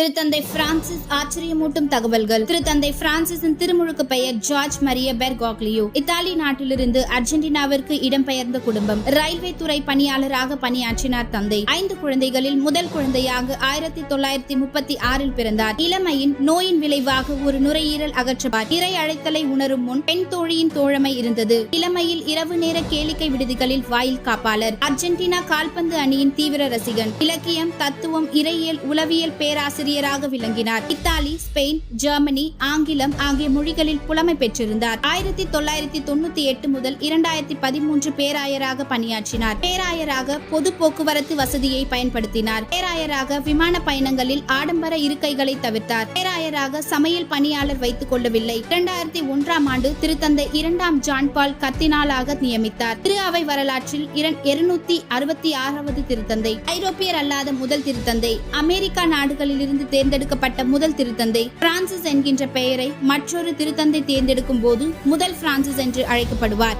திருத்தந்தை பிரான்சிஸ் ஆச்சரியமூட்டும் தகவல்கள். திருத்தந்தை பிரான்சிஸின் திருமுழுக்கு பெயர் ஜார்ஜ் மரிய பெர்காக்லியோ. இத்தாலி நாட்டிலிருந்து அர்ஜென்டினாவிற்கு இடம்பெயர்ந்த குடும்பம். ரயில்வே துறை பணியாளராக பணியாற்றினார் தந்தை. ஐந்து குழந்தைகளில் முதல் குழந்தையாக ஆயிரத்தி தொள்ளாயிரத்தி முப்பத்தி ஆறில் பிறந்தார். இளமையின் நோயின் விளைவாக ஒரு நுரையீரல் அகற்றுவார் இறை அழைத்தலை உணரும் முன் பெண் தோழியின் தோழமை இருந்தது. இளமையில் இரவு நேர கேளிக்கை விடுதிகளில் வாயில் காப்பாளர். அர்ஜென்டினா கால்பந்து அணியின் தீவிர ரசிகன். இலக்கியம் தத்துவம் இறையியல் உளவியல் ஆசிரியராக விளங்கினார். இத்தாலி ஸ்பெயின் ஜெர்மனி ஆங்கிலம் ஆகிய மொழிகளில் புலமை பெற்றிருந்தார். ஆயிரத்தி தொள்ளாயிரத்தி தொண்ணூத்தி எட்டு முதல் இரண்டாயிரத்தி பதிமூன்று பேராயராக பணியாற்றினார். பேராயராக பொது போக்குவரத்து வசதியை பயன்படுத்தினார். பேராயராக விமான பயணங்களில் ஆடம்பர இருக்கைகளை தவிர்த்தார். பேராயராக சமையல் பணியாளர் வைத்துக் கொள்ளவில்லை. இரண்டாயிரத்தி ஒன்றாம் ஆண்டு திருத்தந்தை இரண்டாம் ஜான் பால் கத்தினாலாக நியமித்தார். திரு அவை வரலாற்றில் இருநூத்தி அறுபத்தி ஆறாவது திருத்தந்தை. ஐரோப்பியர் அல்லாத முதல் திருத்தந்தை. அமெரிக்கா நாடுகளிலிருந்து தேர்ந்தெடுக்கப்பட்ட முதல் திருத்தந்தை பிரான்சிஸ் என்கின்ற பெயரை மற்றொரு திருத்தந்தை தேர்ந்தெடுக்கும் போது முதல் பிரான்சிஸ் என்று அழைக்கப்படுவார்.